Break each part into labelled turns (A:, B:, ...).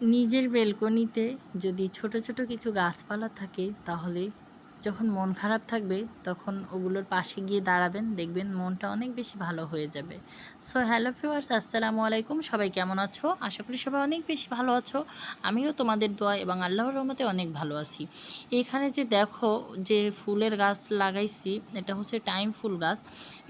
A: নিজের বেলকনিতে যদি ছোট ছোট কিছু গাছপালা থাকে তাহলে যখন মন খারাপ থাকবে, তখন ওগুলোর পাশে গিয়ে দাঁড়াবেন, দেখবেন মনটা অনেক বেশি ভালো হয়ে যাবে। সো হ্যালো ফিওয়ার্স আসসালামু আলাইকুম। সবাই কেমন আছো? আশা করি সবাই অনেক বেশি ভালো আছো। আমিও তোমাদের দোয়া এবং আল্লাহর রহমতে অনেক ভালো আছি। এখানে যে দেখো যে ফুলের গাছ লাগাইছি, এটা হচ্ছে টাইম ফুল গাছ।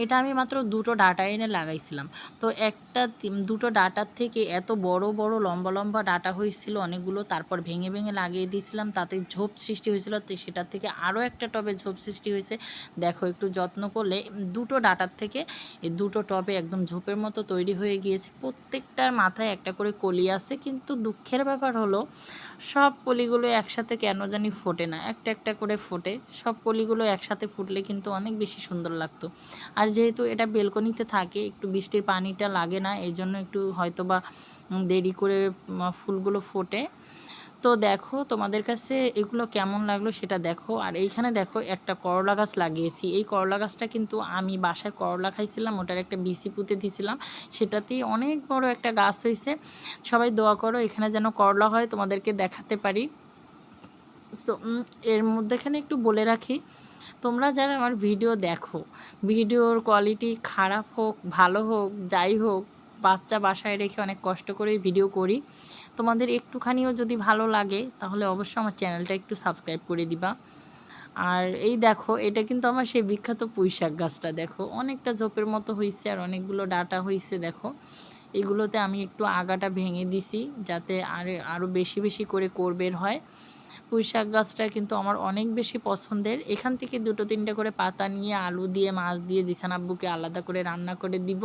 A: এটা আমি মাত্র দুটো ডাটা এনে লাগাইছিলাম। তো একটা দুটো ডাটার থেকে এত বড় বড়, লম্বা লম্বা ডাটা হয়েছিল, অনেকগুলো, তারপর ভেঙে ভেঙে লাগিয়ে দিয়েছিলাম, তাতে ঝোপ সৃষ্টি হয়েছিল, তো সেটার থেকে আরও একটা টবে ঝোপ সৃষ্টি হয়েছে। দেখো, একটু যত্ন করলে দুটো ডাটার থেকে এই দুটো টবে একদম ঝোপের মতো তৈরি হয়ে গিয়েছে। প্রত্যেকটার মাথায় একটা করে কলি আছে, কিন্তু দুঃখের ব্যাপার হলো, সব কলিগুলো একসাথে কেন জানি ফোটে না। একটা একটা করে ফোটে, সব কলিগুলো একসাথে ফুটলে কিন্তু অনেক বেশি সুন্দর লাগতো। আর যেহেতু এটা বেলকনিতে থাকে, একটু বৃষ্টির পানিটা লাগে না, এই জন্য একটু হয়তো বা দেরি করে ফুলগুলো ফোটে। তো দেখো তোমাদের কাছে এগুলো কেমন লাগল সেটা দেখো। আর এইখানে দেখো একটা করলা গাছ লাগিয়েছি। এই করলা গাছটা কিন্তু আমি বাসায় করলা খাইছিলাম, ওটার একটা বিসি পুঁতে দিয়েছিলাম সেটাতেই অনেক বড় একটা গাছ হয়েছে সবাই দোয়া করো এখানে যেন করলা হয়, তোমাদেরকে দেখাতে পারি। সো এর মধ্যেখানে একটু বলে রাখি, তোমরা যারা আমার ভিডিও দেখো, ভিডিওর কোয়ালিটি খারাপ হোক, ভালো হোক, যাই হোক বাচ্চা বাসায় রেখে অনেক কষ্ট করে ভিডিও করি। তোমাদের একটুখানিও যদি ভালো লাগে, তাহলে অবশ্যই আমার চ্যানেলটা একটু সাবস্ক্রাইব করে দিবা। আর এই দেখো, এটা কিন্তু আমার সেই বিখ্যাত পুঁইশাক গাছটা, দেখো। অনেকটা ঝোপের মতো হয়েছে আর অনেকগুলো ডাটা হয়েছে দেখো। এগুলোতে আমি একটু আগাটা ভেঙে দিছি, যাতে আর আরও বেশি বেশি করে কোর বের হয়। পুঁই শাক গাছটা কিন্তু আমার অনেক বেশি পছন্দের। এখান থেকে দুটো তিনটা করে পাতা নিয়ে আলু দিয়ে, মাছ দিয়ে জিসান আব্বুকে আলাদা করে রান্না করে দিব।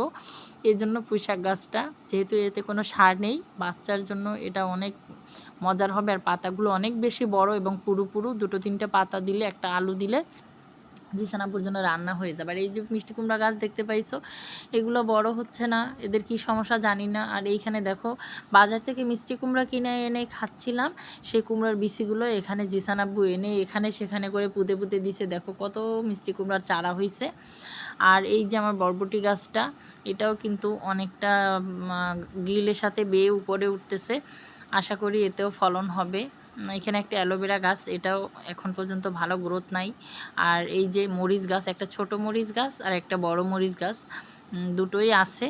A: এই জন্য পুঁই শাক গাছটা, যেহেতু এতে কোনো সার নেই, বাচ্চার জন্য এটা অনেক মজার হবে। আর পাতাগুলো অনেক বেশি বড় এবং পুরু পুরু, দুটো তিনটে পাতা দিলে, একটা আলু দিলে জিসানাপুর জন্য রান্না হয়ে যাবে। আর এই যে মিষ্টি কুমড়া গাছ দেখতে পাইছো, এগুলো বড় হচ্ছে না, এদের কি সমস্যা জানি না। আর এইখানে দেখো, বাজার থেকে মিষ্টি কুমড়া কিনে এনে খাচ্ছিলাম, সেই কুমড়ার বিচিগুলো এখানে জিসানাব্বু এনে এখানে সেখানে করে পুঁতে পুঁতে দিছে। দেখো কত মিষ্টি কুমড়ার চারা হয়েছে আর এই যে আমার বরবটি গাছটা, এটাও কিন্তু অনেকটা গ্রিলের সাথে বেয়ে উপরে উঠতেছে। আশা করি এতেও ফলন হবে। এখানে একটা অ্যালোভেরা গাছ, এটাও এখন পর্যন্ত ভালো গ্রোথ নাই। আর এই যে মরিচ গাছ, একটা ছোট মরিচ গাছ আর একটা বড় মরিচ গাছ দুটোই আছে।